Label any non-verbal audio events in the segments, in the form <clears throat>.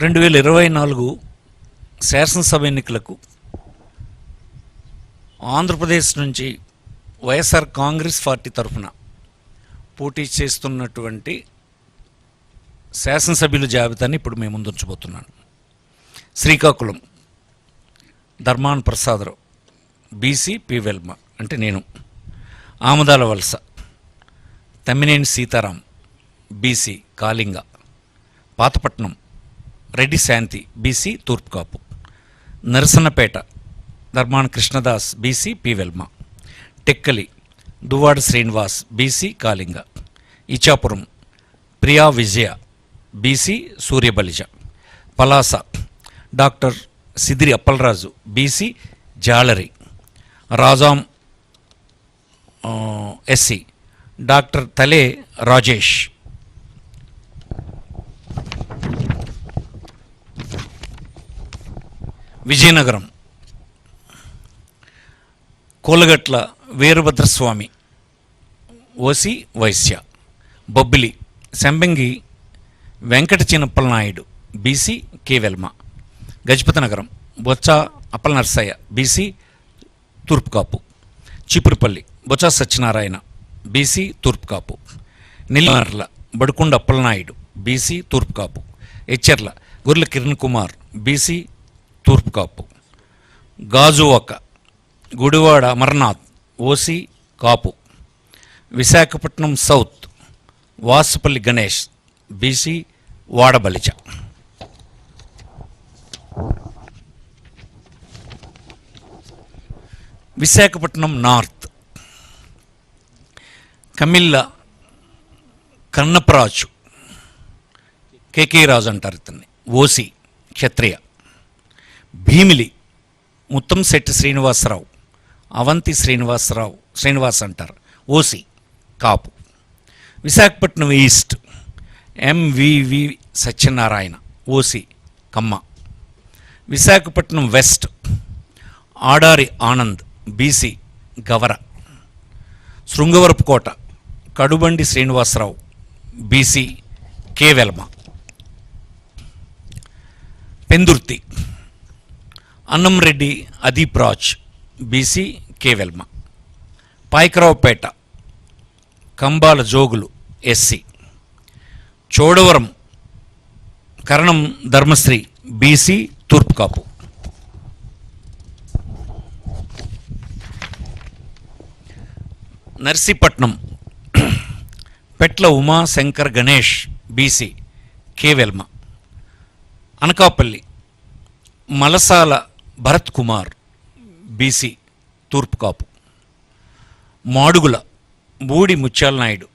రెండు వేల ఇరవై నాలుగు శాసనసభ ఎన్నికలకు ఆంధ్రప్రదేశ్ నుంచి వైఎస్ఆర్ కాంగ్రెస్ పార్టీ తరఫున పోటీ చేస్తున్నటువంటి శాసనసభ్యుల జాబితాని ఇప్పుడు మేము ముందుంచబోతున్నాను శ్రీకాకుళం ధర్మాన్ ప్రసాదరావు బీసీ పి. వెల్మ అంటే నేను. Amadalavalasa Tammineni Sitaram BC Kalinga Pathapatnam Reddy Shanthi BC Turpukapu. Narasannapeta Dharmana Krishnadas BC పివెల్మ Tekkali Duvvada Srinivas BC Kalinga. Ichapuram Priya Vijaya BC Suryabalija. Palasa doctor Sidiri Appalaraju BC Jalari. Rajam SC doctor Thale Rajesh. Vizianagaram. Kolagatla Veerabhadraswamy OC Vaishya Bobbili Sambangi Venkata Chinnappala Naidu BC K Velama Gajapathinagaram Botcha Appala Narsaiah BC Turpukapu Chipurupalli Botcha Satyanarayana BC Turpu Kapu Nellimarla Baddukonda Appalanaidu BC Turpu Kapu Etcherla Gurla Kiran Kumar BC Turpu Kapu Gajuwaka Gudivada Amarnath OC Kapu. Visakhapatnam South Vasupalli Ganesh BC Vadabalija. Visakhapatnam North. Kamilla Kannapraju K K Raju అంటారు ఇతన్ని. OC Kshatriya. Bheemili Muttamsetti Srinivasa Rao Avanthi Srinivasa Rao Srinivas అంటారు. OC Kapu. Visakhapatnam East MVV Satyanarayana OC Kamma. Visakhapatnam West Adari Anand BC Gavara. Srungavarapukota Kadubandi Srinivasarao BC K. Velama. Pendurthi Annamreddy Adeep Raj BC K Velama. Payakaraopeta Kambala Jogulu SC. Chodavaram Karanam Dharmasri BC Turpukapu. Narsipatnam Petla Uma Shankar Ganesh BC K Velama. Anakapalli Malasala Bharath Kumar BC Turpukapu. Madugula Budi Mutyala Naidu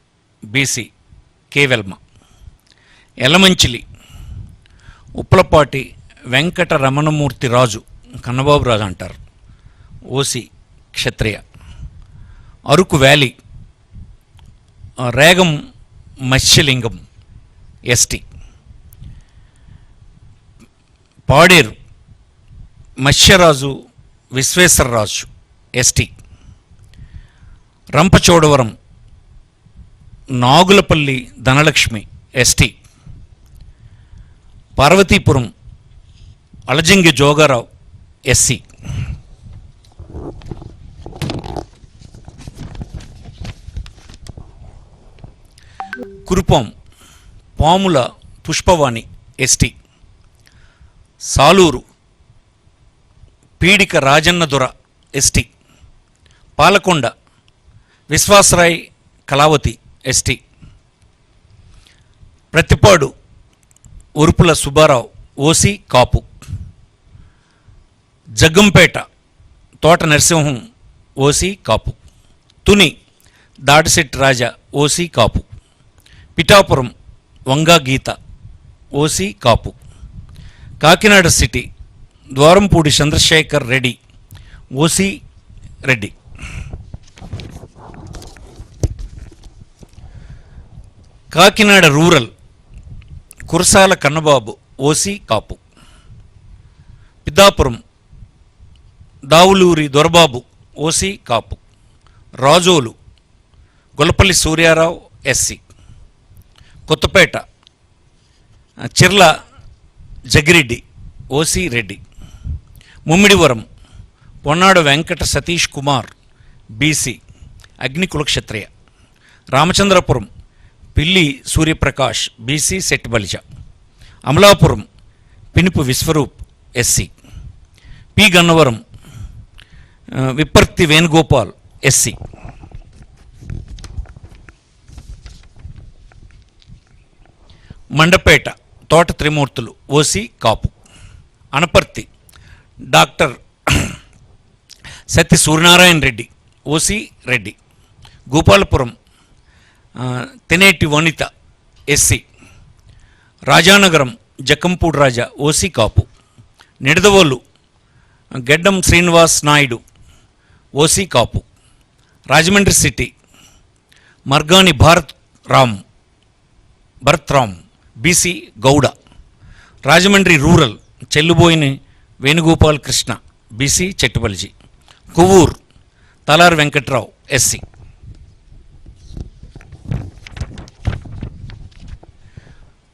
BC K Velama Yelamanchili Uppalapati Venkata Ramanamurthy Raju Kannababu Raju అంటారు. OC Kshatriya. Araku Valley Regam Matsyalingam ST. Paderu Matsyaraju Visweswararaju ST. Rampachodavaram Nagulapalli Dhanalakshmi ST. Parvathipuram Alajangi Jogarao SC. Kurupam Pamula Pushpavani ST. Saluru Peedika Rajannadora ST Palakonda Viswasarai Kalavathi ST Prathipadu Urupula Subbarao OC Kapu Jaggampeta Thota Narasimham OC Kapu Tuni Dadisetti Raja OC Kapu Pithapuram Vanga Geetha OC Kapu Kakinada City Dwarampudi Chandrasekhar Reddy OC Reddy. Kakinada Rural Kurasala Kannababu OC Kapu. Peddapuram Davuluri Dorababu OC Kapu. Razole Gollapalli Suryarao SC. Kothapeta Chirla Jaggireddy OC Reddy. Mummidivaram Ponnada Venkata Satish Kumar BC Agni Kulakshatriya. Ramachandrapuram Pilli Suryaprakash BC Setti Balija Amalapuram Pinipe Viswarup SC P. Gannavaram Vipparthi Venugopal SC Mandapeta Thota Trimurthulu OC Kapu. Anaparthi doctor Satya Suryanarayana Reddy OC Reddy Gopalapuram ఆ, Taneti Vanitha SC Rajanagaram Jakkampudi Raja OC Kapu Nidadavolu Geddam Srinivas Naidu OC Kapu Rajahmundry City Margani Bharath Ram Bharath Ram BC Gouda Rajahmundry Rural Chelluboina Venugopal Krishna BC చెట్టుపల్జీ Kovvur Talari Venkatrao SC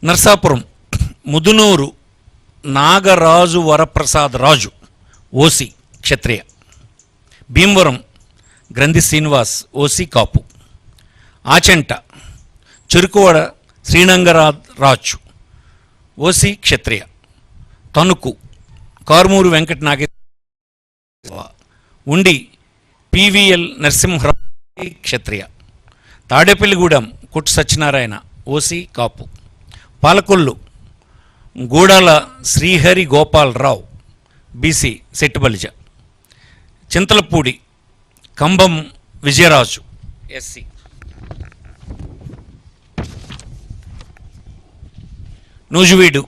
Narsapuram Mudunuri Nagaraju Varaprasad Raju OC Kshatriya. Bhimavaram Grandhi Srinivas OC Kapu. Achanta Cherukuvada శ్రీనంగరా Raju OC Kshatriya. Tanuku Karumuri Venkata Nageswara Undi PVL Narasimharao Kshatriya. Tadepalligudem Kottu Satyanarayana OC Kapu. Palakollu Gudala Srihari Gopalarao BC Settibalija Chintalapudi Kambham Vijayaraju SC Nuzvid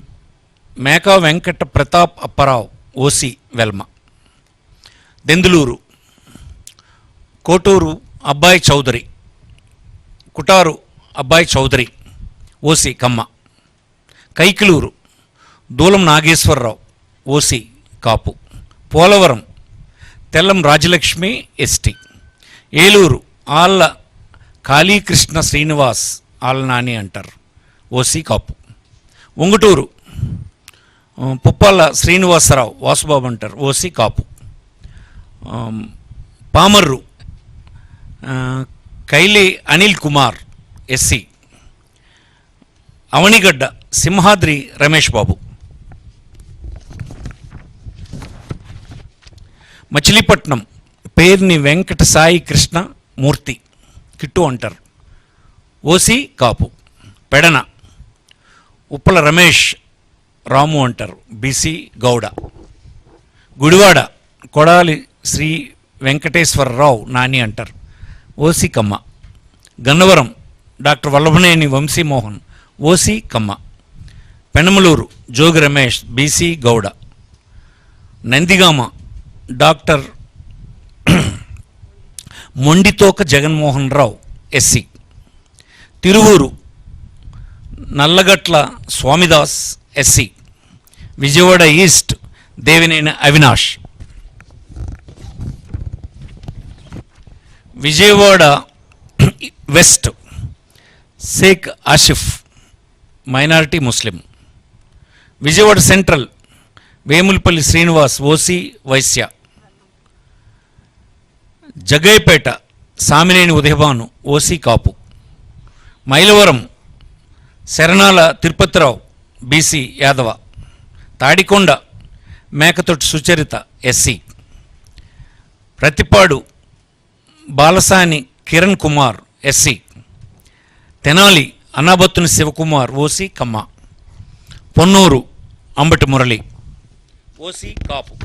Meka Venkata Pratap Apparao OC Velama. Denduluru. Kotaru Abbaya Chowdary. Kotaru Abbaya Chowdary. OC Kamma. Kaikaluru Dulam Nageswararao. OC Kapu. Polavaram Tellam Rajalakshmi ST. Eluru Alla Kalikrishna Srinivas Alla Nani అంటారు. OC Kapu. Unguturu Puppala Srinivasarao Vasubabu అంటారు OC Kapu. Pamarru Kaile Anil Kumar SC. Avanigadda Simhadri Ramesh Babu. Machilipatnam Perni Venkata Sai Krishna Murthy Kittu అంటారు. OC Kapu. Pedana Uppala Ramesh Ramu అంటారు BC Gowda. Gudivada Kodali Sri Venkateswararao Nani అంటారు OC Kamma. Gannavaram doctor Vallabhaneni Vamsimohan OC Kamma. Penamaluru Jogi Ramesh BC Gowda. Nandigama doctor <clears throat> Monditoka Jaganmohan Rao SC. Tiruvuru Nallagatla Swamidas SC. Vijayawada east Devineni Avinash. Vijayawada west Shaik Asif minority Muslim. Vijayawada Central Vemulapalli Srinivas OC Vaishya. Jaggayyapeta Samineni Udayabhanu OC Kapu. Mylavaram Saranala Tirupathirao BC Yadava Tadikonda Mekathoti Sucharitha SC. Prathipadu Balasani Kiran Kumar SC. Tenali Annabathuni Sivakumar OC Kamma. Ponnur Ambati Murali OC Kapu.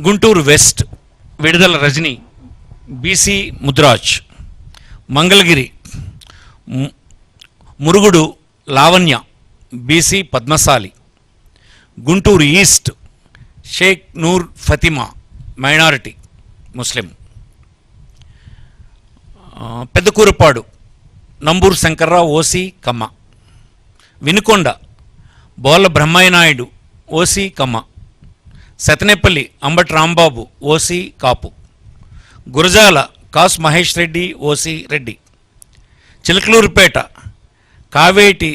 Guntur west Vidadala Rajini BC Mudiraj. Mangalagiri Murugudu Lavanya BC Padmasali. Guntur east Shaik Noor Fatima minority Muslim. Pedakurapadu Namburu Sankararao OC Kamma. Vinukonda Bolla Brahmaiah Naidu OC Kamma. Sattenapalli Ambati Rambabu OC Kapu. Gurazala Kasu Mahesh Reddy OC Reddy. Chilakaluripet Kaveti